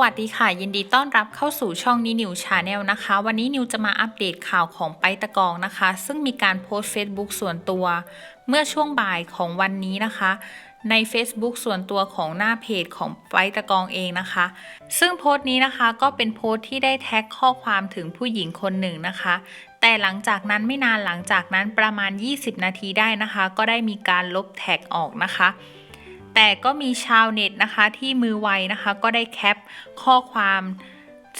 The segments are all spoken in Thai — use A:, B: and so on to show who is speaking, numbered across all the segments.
A: วัสดีค่ะ ยินดีต้อนรับเข้าสู่ช่องนี้นิวชาแนลนะคะ วันนี้นิวจะมาอัปเดตข่าวของไปตะกองนะคะ ซึ่งมีการโพสต์ Facebook ส่วนตัว เมื่อช่วงบ่ายของวันนี้นะคะ ใน Facebook ส่วนตัวของหน้าเพจของไปตะกองเองนะคะ ซึ่งโพสต์นี้นะคะก็เป็นโพสต์ที่ได้แท็กข้อความถึงผู้หญิงคนหนึ่งนะคะ แต่หลังจากนั้นไม่นานหลังจากนั้นประมาณ 20 นาทีได้นะคะ ก็ได้มีการลบแท็กออกนะคะ แต่ก็มีชาวเน็ตนะคะที่มือไวนะคะ ก็ได้แคปข้อความ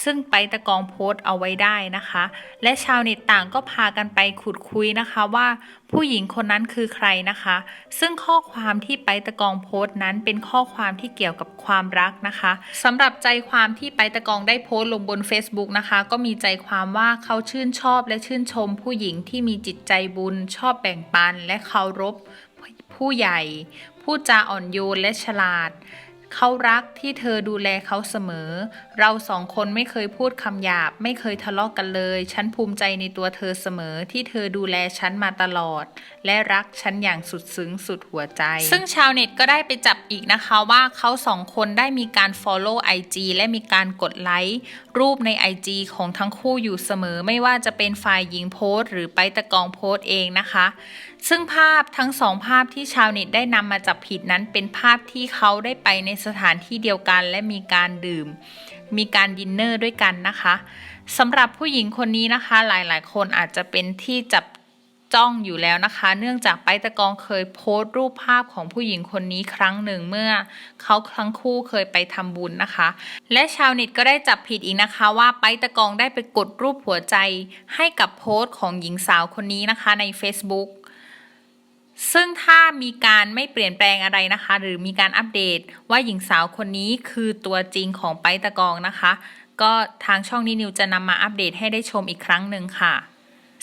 A: ซึ่งไปตะกองโพสต์เอาไว้ได้นะคะ และชาวเน็ตต่างก็พากันไปขุดคุยนะคะว่าผู้หญิงคนนั้นคือใครนะคะ ซึ่งข้อความที่ไปตะกองโพสต์นั้นเป็นข้อความที่เกี่ยวกับความรักนะคะสำหรับใจความที่ไปตะกองได้โพสต์ลงบน Facebook นะคะ ก็มีใจความว่าเขาชื่นชอบและชื่นชม ผู้หญิงที่มีจิตใจบุญชอบแบ่งปันและเคารพผู้ใหญ่ พูดจาอ่อนโยนและฉลาด เขารักที่เธอดูแลเขาเสมอ เราสองคนไม่เคยพูดคำหยาบ ไม่เคยทะเลาะกกันเลย ฉันภูมิใจในตัวเธอเสมอที่เธอดูแลฉันมาตลอด และรักฉันอย่างสุดซึ้งสุดหัวใจ ซึ่งชาวเน็ตก็ได้ไปจับอีกนะคะว่าเขาสองคนได้มีการ follow IG และมีการกดไลค์รูปใน IG ของทั้งคู่อยู่เสมอ ไม่ว่าจะเป็นฝ่ายหญิงโพสต์ หรือไปตะกองโพสต์เองนะคะซึ่งภาพทั้งสองภาพที่ชาวเน็ตได้นำมาจับผิดนั้นเป็นภาพที่เขาได้ไปในสถานที่เดียวกันและมีการดื่ม มีการดินเนอร์ด้วยกันนะคะสำหรับผู้หญิงคนนี้นะคะ หลายๆ คนอาจจะเป็นที่จับจ้องอยู่แล้วนะคะ เนื่องจากไปตะกองเคยโพสต์รูปภาพของผู้หญิงคนนี้ครั้งหนึ่งเมื่อเขาทั้งคู่เคยไปทำบุญนะคะ และชาวเน็ตก็ได้จับผิดอีกนะคะ ว่าไปตะกองได้ไปกดรูปหัวใจให้กับโพสต์ของหญิงสาวคนนี้นะคะใน Facebook ซึ่งถ้ามีการไม่เปลี่ยนแปลงอะไรนะคะ หรือมีการอัปเดตว่าหญิงสาวคนนี้คือตัวจริงของไปตะกองนะคะ ก็ทางช่องนี้นิวจะนำมาอัปเดตให้ได้ชมอีกครั้งหนึ่งค่ะ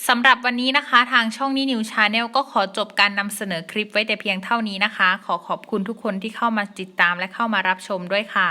A: สำหรับวันนี้นะคะทางช่องนี้นิวชาแนลก็ขอจบการนำเสนอคลิปไว้แต่เพียงเท่านี้นะคะ ขอขอบคุณทุกคนที่เข้ามาติดตามและเข้ามารับชมด้วยค่ะ